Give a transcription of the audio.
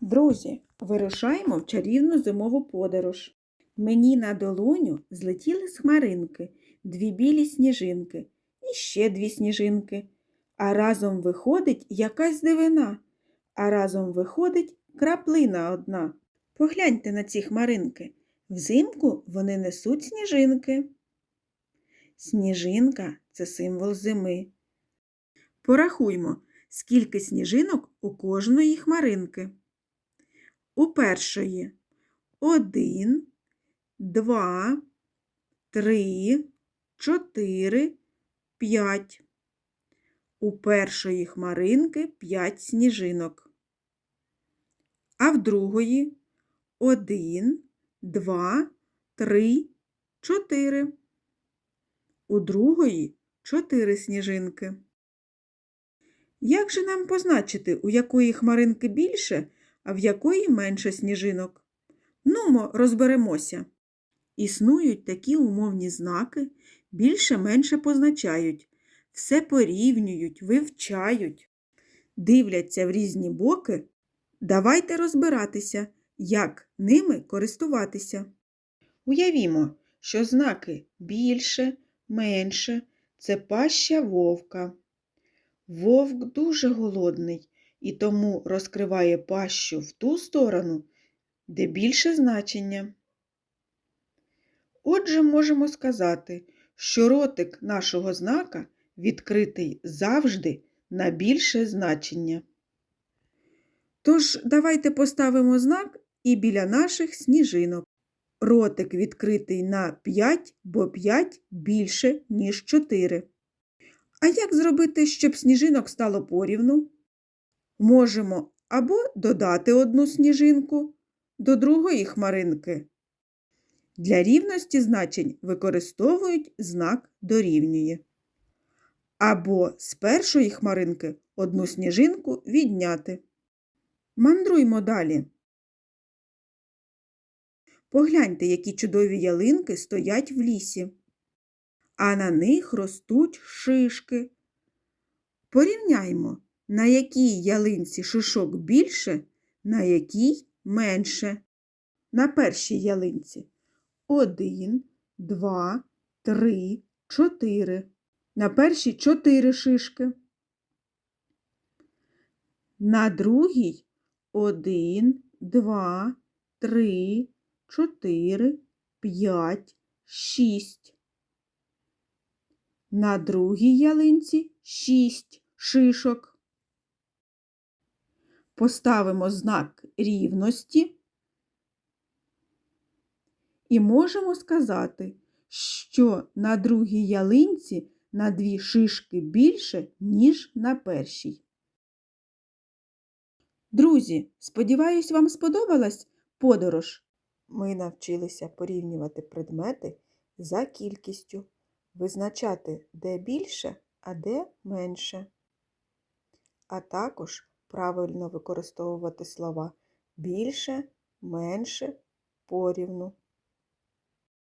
Друзі, вирушаємо в чарівну зимову подорож. Мені на долоню злетіли з хмаринки, дві білі сніжинки і ще дві сніжинки. А разом виходить якась дивина, а разом виходить краплина одна. Погляньте на ці хмаринки. Взимку вони несуть сніжинки. Сніжинка це символ зими. Порахуймо, скільки сніжинок у кожної хмаринки. У першої один, два, три, чотири, п'ять. У першої хмаринки п'ять сніжинок. А в другої один, два, три, чотири. У другої чотири сніжинки. Як же нам позначити, у якої хмаринки більше, а в якої менше сніжинок? Нумо, розберемося. Існують такі умовні знаки, більше-менше позначають, все порівнюють, вивчають, дивляться в різні боки. Давайте розбиратися, як ними користуватися. Уявімо, що знаки більше, менше це паща вовка. Вовк дуже голодний і тому розкриває пащу в ту сторону, де більше значення. Отже, можемо сказати, що ротик нашого знака відкритий завжди на більше значення. Тож давайте поставимо знак і біля наших сніжинок. Ротик відкритий на 5, бо 5 більше, ніж 4. А як зробити, щоб сніжинок стало порівну? Можемо або додати одну сніжинку до другої хмаринки. Для рівності значень використовують знак дорівнює. Або з першої хмаринки одну сніжинку відняти. Мандруймо далі. Погляньте, які чудові ялинки стоять в лісі, а на них ростуть шишки. Порівняймо, на якій ялинці шишок більше, на якій менше. На першій ялинці один, два, три, чотири. На першій чотири шишки. На другій один, два, три, чотири, п'ять, шість. На другій ялинці шість шишок. Поставимо знак рівності і можемо сказати, що на другій ялинці на дві шишки більше, ніж на першій. Друзі, сподіваюсь, вам сподобалась подорож. Ми навчилися порівнювати предмети за кількістю, визначати, де більше, а де менше. А також правильно використовувати слова більше, менше, порівну.